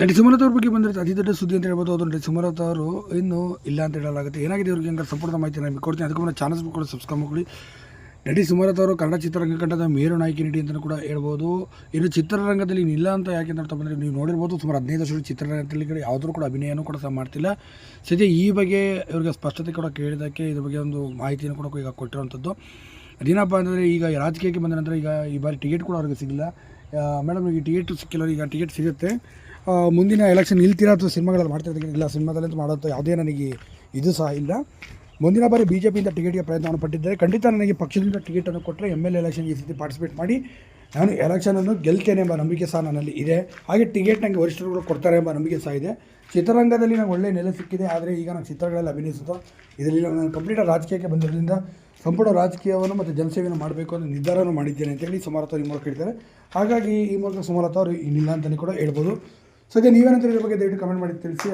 ನಟಿ ಸುಮಲತಾ ಅವ್ರ ಬಗ್ಗೆ ಬಂದಿರುತ್ತೆ. ಅತಿ ದೊಡ್ಡ ಸುದ್ದಿ ಅಂತ ಹೇಳ್ಬೋದು. ಅದು ನಟಿ ಸುಮಲತಾ ಅವರು ಇನ್ನು ಇಲ್ಲ ಅಂತ ಹೇಳಲಾಗುತ್ತೆ. ಏನಾಗಿದೆ ಅವ್ರಿಗೆ ಅಂತ ಸಂಪೂರ್ಣ ಮಾಹಿತಿ ನಾನು ಕೊಡ್ತೀನಿ. ಅದಕ್ಕೆ ಮುನ್ನ ಚಾನಲ್ಸ್ ಕೂಡ ಸಬ್ಸ್ಕ್ರೈಬ್ ಮಾಡಿ ನಟಿ ಸುಮಲತಾ ಅವರು ಕನ್ನಡ ಚಿತ್ರರಂಗಕಂಡದ ಮೇರು ನಾಯಕಿ ನಟಿ ಅಂತಲೂ ಕೂಡ ಹೇಳ್ಬೋದು. ಇನ್ನು ಚಿತ್ರರಂಗದಲ್ಲಿ ಇಲ್ಲ ಅಂತ ಯಾಕೆ ಅಂತ ಬಂದರೆ ನೀವು ನೋಡಿರ್ಬೋದು. ಸುಮಾರು ಹದಿನೈದು ವರ್ಷಗಳು ಚಿತ್ರರಂಗದಲ್ಲಿ ಕಡೆ ಯಾವುದೂ ಕೂಡ ಅಭಿನಯನೂ ಕೂಡ ಸಹ ಮಾಡ್ತಿಲ್ಲ. ಸದ್ಯ ಈ ಬಗ್ಗೆ ಇವರಿಗೆ ಸ್ಪಷ್ಟತೆ ಕೂಡ ಕೇಳಿದ್ದಕ್ಕೆ ಇದ್ರ ಬಗ್ಗೆ ಒಂದು ಮಾಹಿತಿಯನ್ನು ಕೂಡ ಈಗ ಕೊಟ್ಟಿರುವಂಥದ್ದು. ಅದೇನಪ್ಪ ಅಂದರೆ ಈಗ ರಾಜಕೀಯಕ್ಕೆ ಬಂದ ನಂತರ ಈಗ ಈ ಬಾರಿ ಟಿಕೆಟ್ ಕೂಡ ಅವ್ರಿಗೆ ಸಿಗಲಿಲ್ಲ. ಮೇಡಮ್ ಈಗ ಟಿಕೆಟ್ ಸಿಕ್ಕಿಲ್ಲ. ಈಗ ಟಿಕೆಟ್ ಸಿಗುತ್ತೆ. ಮುಂದಿನ ಎಲೆಕ್ಷನ್ ಅಥವಾ ಸಿನಿಮಾಗಳಲ್ಲಿ ಮಾಡ್ತಾ ಇದ್ದೀನಿ. ಇಲ್ಲ ಸಿನಿಮಾದಲ್ಲಿ ಮಾಡೋದು ಯಾವುದೇ ನನಗೆ ಇದು ಸಹ ಇಲ್ಲ. ಮುಂದಿನ ಬಾರಿ ಬಿ ಜೆ ಪಿಯಿಂದ ಟಿಕೆಟ್ಗೆ ಪ್ರಯತ್ನವನ್ನು ಪಟ್ಟಿದ್ದರೆ ಖಂಡಿತ ನನಗೆ ಪಕ್ಷದಿಂದ ಟಿಕೆಟನ್ನು ಕೊಟ್ಟರೆ ಎಂ ಎಲ್ ಎಲೆಕ್ಷನ್ ಈ ಸತಿ ಪಾರ್ಟಿಸಿಪೇಟ್ ಮಾಡಿ ನಾನು ಎಲೆಕ್ಷನನ್ನು ಗೆಲ್ತೇನೆ ಎಂಬ ನಂಬಿಕೆ ಸಹ ನನ್ನಲ್ಲಿ ಇದೆ. ಹಾಗೆ ಟಿಕೆಟ್ ನನಗೆ ವರಿಷ್ಠರುಗಳು ಕೊಡ್ತಾರೆ ಎಂಬ ನಂಬಿಕೆ ಸಹ ಇದೆ. ಚಿತ್ರರಂಗದಲ್ಲಿ ನನಗೆ ಒಳ್ಳೆಯ ನೆಲೆ ಸಿಕ್ಕಿದೆ, ಆದರೆ ಈಗ ನಾನು ಚಿತ್ರಗಳಲ್ಲಿ ಅಭಿನಯಿಸುತ್ತೋ, ಇದರಲ್ಲಿ ನಾನು ಕಂಪ್ಲೀಟ್ ರಾಜಕೀಯಕ್ಕೆ ಬಂದಿರೋದ್ರಿಂದ ಸಂಪೂರ್ಣ ರಾಜಕೀಯವನ್ನು ಮತ್ತು ಜನಸೇವೆಯನ್ನು ಮಾಡಬೇಕು ಅಂತ ನಿರ್ಧಾರವನ್ನು ಮಾಡಿದ್ದೇನೆ ಅಂತೇಳಿ ಸುಮಾರತ ಈ ಮೂಲಕ ಹೇಳ್ತಾರೆ ಹಾಗಾಗಿ ಈ ಮೂಲಕ ಸುಮಾರತ ಅವರು ಇನ್ನಿಲ್ಲ ಅಂತಲೇ ಕೂಡ ಹೇಳ್ಬೋದು. ಸದ್ಯ ನೀವೇನಂತ ಇದ್ರ ಬಗ್ಗೆ ದಯವಿಟ್ಟು ಕಮೆಂಟ್ ಮಾಡಿ ತಿಳಿಸಿ